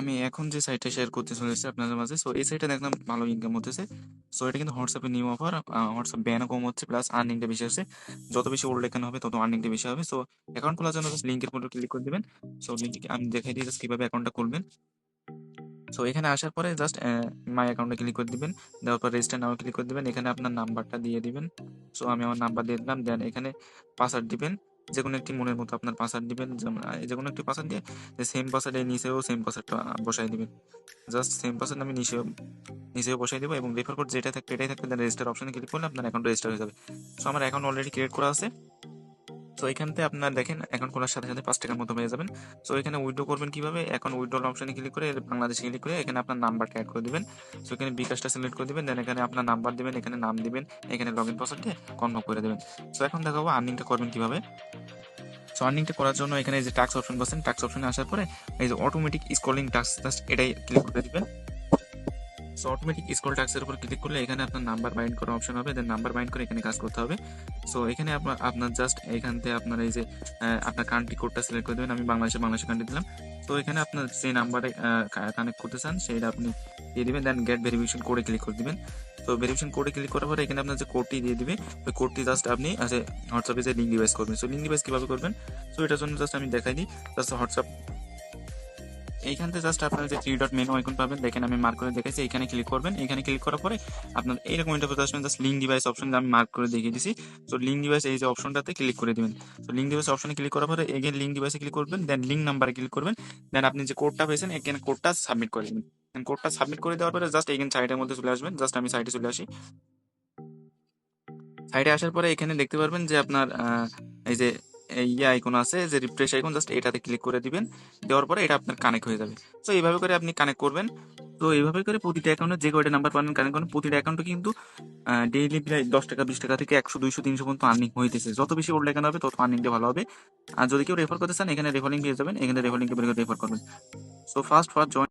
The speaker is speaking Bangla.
আমি এখন যে সাইটটা শেয়ার করতে চলেছি আপনাদের মাঝে সো এই সাইটে দেখলাম ভালো ইনকাম হতেছে। সো এটা কিন্তু হোয়াটসঅ্যাপে নিউ অফার হোয়াটসঅ্যাপ ব্যানও কম হচ্ছে প্লাস আর্নিংটা বেশি আছে যত বেশি ওল্ড এখানে হবে, তত আর্নিংটা বেশি হবে। সো অ্যাকাউন্ট খোলার জন্য লিঙ্কের উপর ক্লিক করে দিবেন। সো লিঙ্ক আমি দেখাই দিই কীভাবে অ্যাকাউন্টটা খুলবেন। সো এখানে আসার পরে জাস্ট মাই অ্যাকাউন্টে ক্লিক করে দিবেন। দেওয়ার পর রেজিস্টার নাও ক্লিক করে দিবেন। এখানে আপনার নাম্বারটা দিয়ে দিবেন। সো আমি আমার নাম্বার দিয়ে দিলাম দেন এখানে পাসওয়ার্ড দিবেন। যে কোনো একটি মনের মতো আপনার পাসওয়ার্ড দিবেন যে কোনো একটি পাসওয়ার্ড দিয়ে সেম পাসওয়ার্ড এই নিচেও সেম পাসওয়ার্ডটা বসাই দিবেন। জাস্ট সেম পাসওয়ার্ড আমি নিচেও নিচেও বসাই দেবো এবং রেফার কোড যেটা থাকবে, এটাই থাকবে দেন রেজিস্টার অপশনে ক্লিক করলে আপনার অ্যাকাউন্ট রেজিস্টার হয়ে যাবে। সো আমার অ্যাকাউন্ট অলরেডি ক্রিয়েট করা আছে। সো এখান থেকে আপনার দেখেন অ্যাকাউন্ট খোলার সাথে সাথে পাঁচ টাকার মতো পেয়ে যাবেন। সো এখানে উইড্রো করবেন কীভাবে? এখন উইড্রোল অপশনে ক্লিক করে বাংলাদেশে ক্লিক করে এখানে আপনার নাম্বারটা অ্যাড করে দিবেন। সো এখানে বিকাশটা সিলেক্ট করে দিবেন দেন এখানে আপনার নাম্বার দিবেন, এখানে নাম দিবেন, এখানে লগ ইন পাসওয়ার্ড কনফার্ম করে দেবেন। সো এখন দেখাবো আর্নিংটা করবেন কীভাবে। সো আর্নিংটা করার জন্য এখানে যে টাক্স অপশন বসেন টাক্স অপশনে আসার পরে এই যে অটোমেটিক স্ক্রলিং টাক্স এটাই ক্লিক করে দিবেন। সো অটোমেটিক স্ক্রল টাক্সের উপর ক্লিক করলে এখানে আপনার নাম্বার বাইন্ড করার অপশন হবে দেন নাম্বার বাইন্ড করে এখানে কাজ করতে হবে। সো এখানে আপনার আপনার জাস্ট এখান থেকে আপনার এই যে আপনার কান্ট্রি কোডটা সিলেক্ট করে দেবেন। আমি বাংলাদেশে বাংলাদেশে কান্ট্রি দিলাম। তো এখানে আপনার যে নাম্বারে কানেক্ট করতে চান, সেটা আপনি দিয়ে দিবেন দেন গেট ভেরিফিকেশন কোডে ক্লিক করে দিবেন। তো ভেরিফিকেশন কোডে ক্লিক করার পরে এখানে আপনার যে কোডটি দিয়ে দিবে, ওই কোডটি জাস্ট আপনি হোয়াটসঅ্যাপে যে লিঙ্ক ডিভাইস করবেন। সো লিঙ্ক ডিভাইস কীভাবে করবেন? সো এটার জন্য জাস্ট আমি দেখাই দিই। জাস্ট হোয়াটসঅ্যাপ এইখান থেকে জাস্ট আপনার যে থ্রি ডট মেনু আইকন পাবেন, দেখেন আমি মার্ক করে দেখেছি এখানে ক্লিক করবেন। এখানে ক্লিক করার পরে আপনার এইরকম ইন্টারফেস আসবেন জাস্ট লিঙ্ক ডিভাইস অপশন আমি মার্ক করে দেখিয়ে দিছি। তো লিঙ্ক ডিভাইস এই যে অপশনটাতে ক্লিক করে দিবেন। তো লিঙ্ক ডিভাইস অপশনে ক্লিক করার পরে এগেন লিঙ্ক ডিভাইসে ক্লিক করবেন দেন লিঙ্ক নাম্বারে ক্লিক করবেন। দেন আপনি যে কোডটা পেয়েছেন এখানে কোডটা সাবমিট করে দেবেন। কোডটা সাবমিট করে দেওয়ার পরে জাস্ট এখানে সাইটের মধ্যে চলে আসবেন। জাস্ট আমি সাইটে চলে আসি। সাইডে আসার পরে এখানে দেখতে পারবেন যে আপনার এই যে ইয়ে আইকন আছে, যে রিফ্রেশ আইকন জাস্ট এটাতে ক্লিক করে দিবেন। দেওয়ার পরে এটা আপনার কানেক্ট হয়ে যাবে। তো এইভাবে করে আপনি কানেক্ট করবেন। তো, এইভাবে করে প্রতিটা অ্যাকাউন্টে যে কয়টা নাম্বার পাবেন কানেক্ট করবেন প্রতিটা অ্যাকাউন্টে কিন্তু ডেইলি প্রায় দশ টাকা, বিশ টাকা থেকে একশো, দুইশো, তিনশো পর্যন্ত আর্নিং হইতেছে। যত বেশি ওল্ড অ্যাকাউন্ট হবে, তত আর্নিংটা ভালো হবে। আর যদি কেউ রেফার করতে চান, এখানে রেফার পেয়ে যাবেন। এখানে রেফার করে রেফার করবেন। So first first join